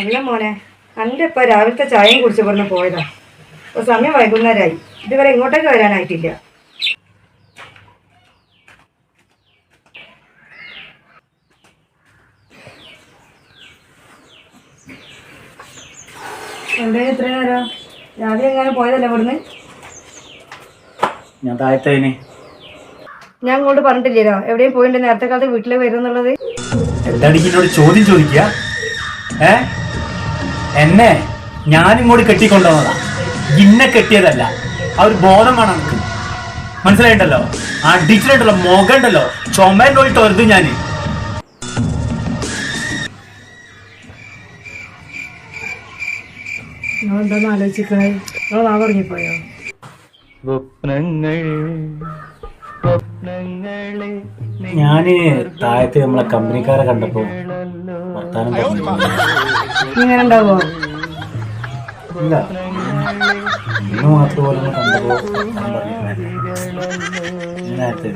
അല്ല മോനെ എന്റെ ഇപ്പം രാവിലത്തെ ചായയും കുടിച്ച് പറഞ്ഞ് പോയതാ. ഇപ്പോൾ സമയം വൈകുന്നേരായി. ഇതുവരെ ഇങ്ങോട്ടേക്ക് വരാനായിട്ടില്ല. എവിടെ ഇത്ര നേരം? രാവിലെ എങ്ങനെ പോയതല്ലേ ഇവിടുന്ന്? ഞാൻ താഴത്തേന് ഞാൻ ഇങ്ങോട്ട് പറഞ്ഞിട്ടില്ലല്ലോ. എവിടെയും പോയിട്ട് നേരത്തെ കാലത്ത് വീട്ടിൽ വരുന്നുള്ളത്? ചോദ്യം ചോദിക്കുക? ഏ? എന്നെ ഞാനിങ്ങോട്ട് കെട്ടിക്കൊണ്ടുവന്നതാ. ഇന്നെ കെട്ടിയതല്ല ആ ഒരു ബോധം വേണം എനിക്ക്. മനസ്സിലായിട്ടല്ലോ ആ അടിച്ചിട്ടുണ്ടല്ലോ മുഖം ഉണ്ടല്ലോ ചുമേന്റെ ഉള്ളിൽ തൊരുത് ഞാൻ ആലോചിക്കണേ ഞാൻ താഴത്ത് നമ്മളെ കമ്പനിക്കാരെ കണ്ടപ്പോ വർത്താനം ഇങ്ങനെ ഉണ്ടാവോ ഇല്ല. ഇന്ന് മാത്രം പോലെ ഒന്ന് കണ്ടപ്പോ വർത്താനം പറഞ്ഞിട്ടുണ്ടായിരുന്നു. ഞാൻ നേരത്തെ